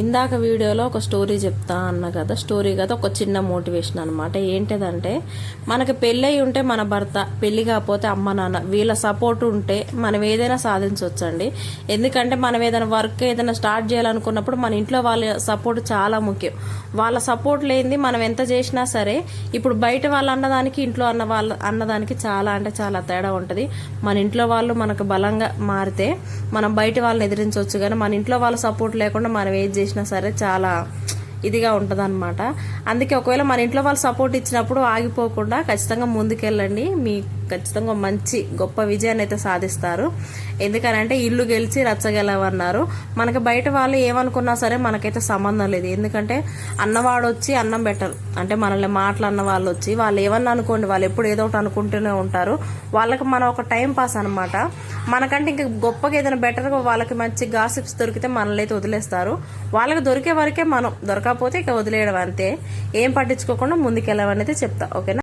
ఇందాక వీడియోలో ఒక స్టోరీ చెప్తా అన్న కదా స్టోరీ కదా ఒక చిన్న మోటివేషన్ అనమాట ఏంటిదంటే మనకి పెళ్ళై ఉంటే మన భర్త పెళ్ళి కాకపోతే అమ్మ నాన్న వీళ్ళ సపోర్ట్ ఉంటే మనం ఏదైనా సాధించవచ్చండి ఎందుకంటే మనం ఏదైనా వర్క్ ఏదైనా స్టార్ట్ చేయాలనుకున్నప్పుడు మన ఇంట్లో వాళ్ళ సపోర్ట్ చాలా ముఖ్యం. వాళ్ళ సపోర్ట్ లేనిది మనం ఎంత చేసినా సరే ఇప్పుడు బయట వాళ్ళు అన్నదానికి ఇంట్లో అన్న వాళ్ళ అన్నదానికి చాలా అంటే చాలా తేడా ఉంటుంది. మన ఇంట్లో వాళ్ళు మనకు బలంగా మారితే మనం బయట వాళ్ళని ఎదిరించవచ్చు కానీ మన ఇంట్లో వాళ్ళ సపోర్ట్ లేకుండా మనం ఏది చేసినా సరే చాలా ఇదిగా ఉంటుంది అనమాట అందుకే ఒకవేళ మన ఇంట్లో వాళ్ళు సపోర్ట్ ఇచ్చినప్పుడు ఆగిపోకుండా ఖచ్చితంగా ముందుకెళ్ళండి. మీ ఖచ్చితంగా మంచి గొప్ప విజయాన్ని అయితే సాధిస్తారు. ఎందుకనంటే ఇల్లు గెలిచి రచ్చగలవన్నారు మనకి బయట వాళ్ళు ఏమనుకున్నా సరే మనకైతే సంబంధం లేదు. ఎందుకంటే అన్నవాడు వచ్చి అన్నం పెట్టరు. అంటే మనల్ని మాట్లాడిన వాళ్ళు వచ్చి వాళ్ళు ఏమన్నా అనుకోండి వాళ్ళు ఎప్పుడు ఏదో ఒకటి అనుకుంటూనే ఉంటారు. వాళ్ళకి మనం ఒక టైం పాస్ అనమాట మనకంటే ఇంకా గొప్పగా ఏదైనా బెటర్గా వాళ్ళకి మంచి గాసిప్స్ దొరికితే మనల్ని అయితే వదిలేస్తారు. వాళ్ళకి దొరికే వరకే మనం దొరకకపోతే ఇక వదిలేయడం అంతే. ఏం పట్టించుకోకుండా ముందుకెళ్ళమని అయితే చెప్తా. ఓకేనా?